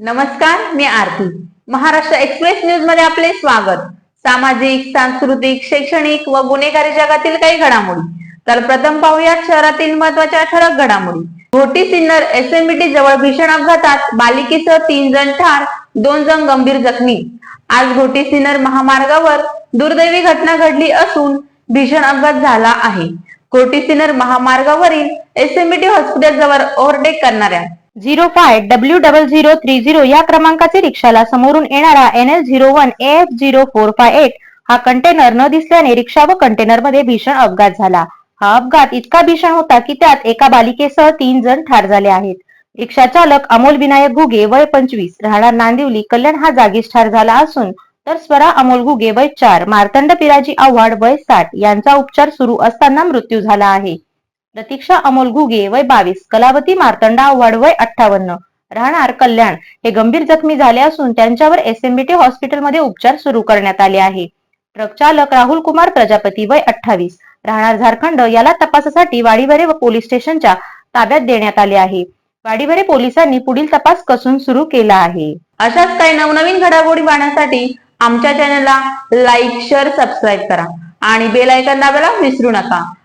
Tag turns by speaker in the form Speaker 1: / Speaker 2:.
Speaker 1: नमस्कार मी आरती. महाराष्ट्र एक्सप्रेस न्यूजमध्ये आपले स्वागत. सामाजिक सांस्कृतिक शैक्षणिक व गुन्हेगारी जगातील काही घडामोडी. तर प्रथम पाहूया शहरातील महत्त्वाच्या ठळक घडामोडी. घोटी सिन्नर एसएमबीटी जवळ भीषण अपघातात बालिकेसह तीन जण ठार दोन जण गंभीर जखमी. आज घोटी सिन्नर महामार्गावर दुर्दैवी घटना घडली असून भीषण अपघात झाला आहे. घोटी सिन्नर महामार्गावरील एसएमबीटी हॉस्पिटल जवळ ओव्हरटेक करणाऱ्या
Speaker 2: zero five W double zero three zero या क्रमांकाचे रिक्षाला समोरून येणारा N L zero one F zero four five eight हा कंटेनर न दिसल्याने रिक्षा व कंटेनरमध्ये भीषण अपघात झाला. हा अपघात इतका भीषण होता की त्यात एका बालिकेसह तीन जण ठार झाले आहेत. रिक्षा चालक अमोल विनायक घुगे वय पंचवीस राहणार नांदिवली कल्याण हा जागीच ठार झाला असून तर स्वरा अमोल घुगे वय चार मार्तंड पिराजी आव्हाड वय साठ यांचा उपचार सुरू असताना मृत्यू झाला आहे. प्रतीक्षा अमोल घुगे वय बावीस कलावती मार्तंडा आव्हाड वय अठ्ठावन्न. राहणार कल्याण. हे गंभीर जखमी झाले असून त्यांच्यावर एसएमबीटी हॉस्पिटलमध्ये उपचार सुरू करण्यात आले आहे. ट्रक चालक राहुल कुमार प्रजापती वय अठ्ठावीस. राहणार झारखंड. याला तपासासाठी वाडीवरे व पोलीस स्टेशनच्या ताब्यात देण्यात आले आहे. वाडीवरे पोलिसांनी पुढील तपास कसून सुरू केला आहे.
Speaker 1: अशाच काही नवनवीन घडामोडी पाहण्यासाठी आमच्या चॅनलला लाईक शेअर सबस्क्राईब करा. आणि बेल आयकॉन दाबायला विसरू नका.